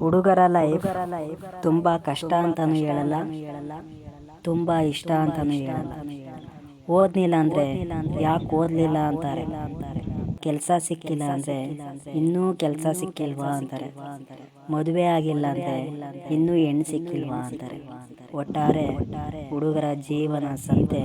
ಹುಡುಗರ ಲೈಫ್ ತುಂಬ ಕಷ್ಟ ಅಂತಾನು ಹೇಳಲ್ಲ, ತುಂಬ ಇಷ್ಟ ಅಂತಾನು ಹೇಳಲ್ಲ. ಓದ್ಲಿಲ್ಲ ಅಂದರೆ ಯಾಕೆ ಓದಲಿಲ್ಲ ಅಂತಾರೆ? ಕೆಲಸ ಸಿಕ್ಕಿಲ್ಲ ಅಂದರೆ ಇನ್ನೂ ಕೆಲಸ ಸಿಕ್ಕಿಲ್ವಾ ಅಂತಾರೆ? ಮದುವೆ ಆಗಿಲ್ಲ ಅಂದರೆ ಇನ್ನೂ ಹೆಣ್ಣು ಸಿಕ್ಕಿಲ್ವಾ ಅಂತಾರೆ? ಒಟ್ಟಾರೆ ಹುಡುಗರ ಜೀವನ ಸಂತೆ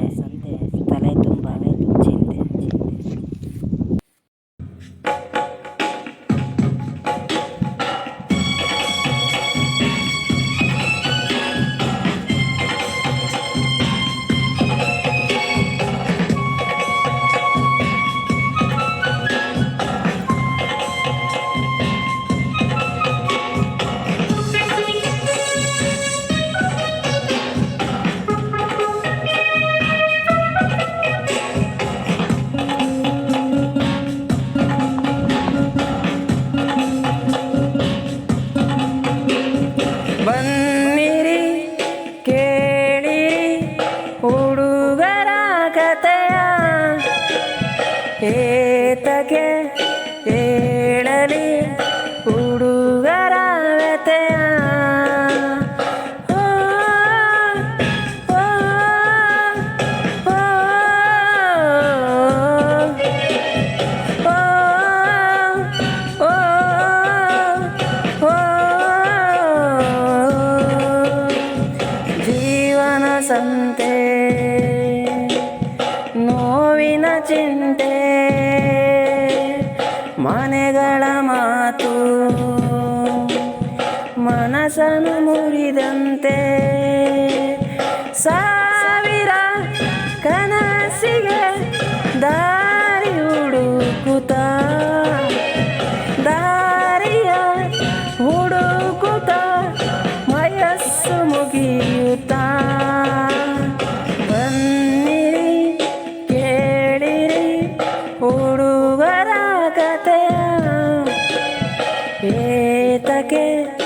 there. It again. ಚಿಂತೆ. ಮನೆಗಳ ಮಾತು. ಮನಸ್ಸನ್ನು ಮುರಿದಂತೆ. ಸಾವಿರ ಕನಸಿಗೆ Yeah.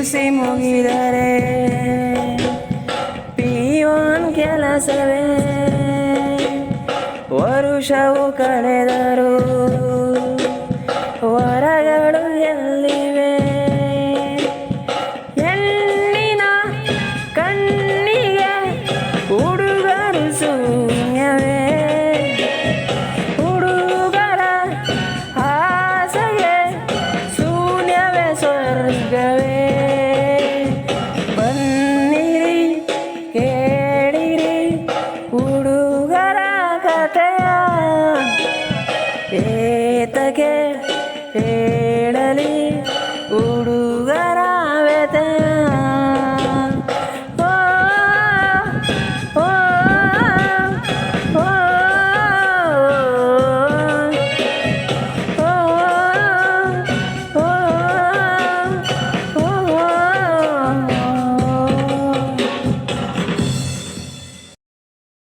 ತುಸಿ ಮುಗಿದರೆ ಪಿಯೋನ್ ಕೆಲಸವೇ. ವರುಷವು ಕಳೆದರು ವರಗಳು ಎಲ್ಲಿವೆ? ಎಲ್ಲಿನ ಕಣ್ಣಿಗೆ ಹುಡುಗರು